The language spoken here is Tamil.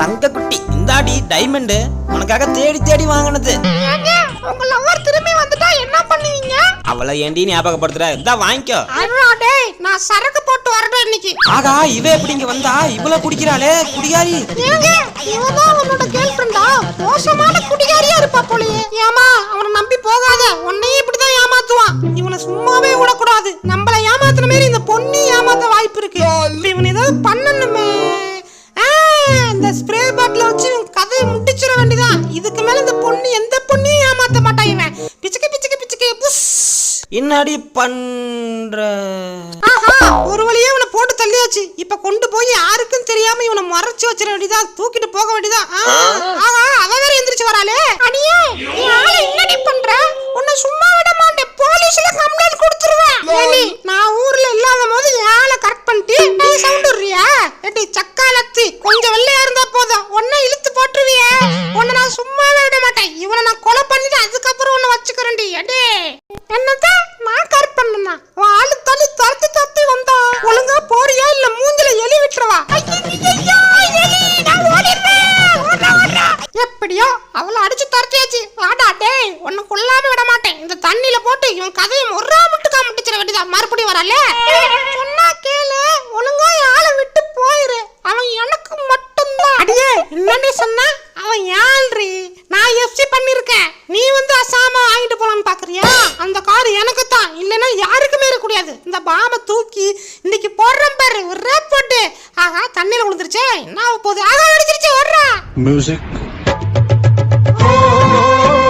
தங்க குட்டி இந்தாடி டைமண்ட் உனக்காக தேடி தேடி வாங்கினது. உங்க லவர் திரும்பி வந்துட்டா என்ன பண்ணுவீங்க? அவளை ஏண்டி ஞாபகப்படுத்துற? இந்தா வாங்கிக்கோ. அருணா டேய் நான் சரக்கு போட்டு வரணும் இன்னைக்கு. ஆகா இவ எப்படி இங்க வந்தா? இவ்வளவு குடிக்கிறாளே குடிகாரி. ஏங்க இவதான் அவனோட கேர்ள் ஃப்ரெண்டா மோசமான குடிகாரியா இருப்பா போலயே. ஏமா அவனை நம்பி போகாத. உன்னையும் இப்படிதான் ஏமாத்துவான். இவனை சும்மாவே விடக்கூடாது. நம்மள ஏமாத்துன மாதிரி இந்த பொண்ணி ஏமாத்த வாய்ப்பு இருக்கு. பாட்டில வச்சு கதையை முடிச்சிட வேண்டியதான் இதுக்கு மேல இந்த பொண்ணு எந்த பொண்ணையும் ஏமாத்த மாட்டான் இவன். பிச்சுக்கு பிச்சுக்கு பிச்சுக்கு புஸ். என்னடி பண்ற? ஆஹா ஒரு வழியே இவனை போட்டு தள்ளியாச்சு. இப்ப கொண்டு போய் யாருக்கும் தெரியாம இவனை மறைச்சு வச்சிட வேண்டியதா தூக்கிட்டு போக வேண்டியதா ஆஹா அவ வேற எந்திரிச்சு வராளே. அடியே நீ ஆளை என்னடி பண்ற? உன்னை சும்மா விட மாட்டேன். போலீஸ்ல கம்ப்ளைண்ட் மாட்டேன். இவனை நான் கொலை பண்ணிட்டு அதுக்கப்புறம் உன்னை வச்சுக்கிறேன்டி. அடே. என்னதான் நான் கரெக்ட் பண்ணுமா உன் ஆளு தள்ளி தரத்து தத்தி வந்தா. ஒழுங்கா போறியா? இல்ல மூஞ்சில எலி விட்டுருவா எப்படியோ அவளை அடிச்சு தரத்தியாச்சு. வாடா டேய் உன்னை கொல்லாம விட மாட்டேன். இந்த தண்ணியில போட்டு இவன் கதையை முறா முட்டுக்கா முட்டிச்சிட வேண்டியதா? மறுபடியும் வரல சொன்னா கேளு. ஒழுங்கா ஆளை விட்டு போயிரு. அவன் எனக்கு மட்டும்தான். அடியே என்னன்னு சொன்னா? அவன் யாழ்றி? நீ வந்து அசாம வாங்கிட்டு போலான்னு பாக்குறியா? அந்த கார் எனக்கு தான் இல்லைன்னா யாருக்குமே இருக்க கூடாது இந்த பாம்பை தூக்கி இன்னைக்கு போடுறேன் பாரு. ஒரு போட்டு. ஆகா தண்ணியில் விழுந்துருச்சே. என்ன போகுது? ஆகா அடிச்சிருச்சு ஓடுறா. மியூசிக்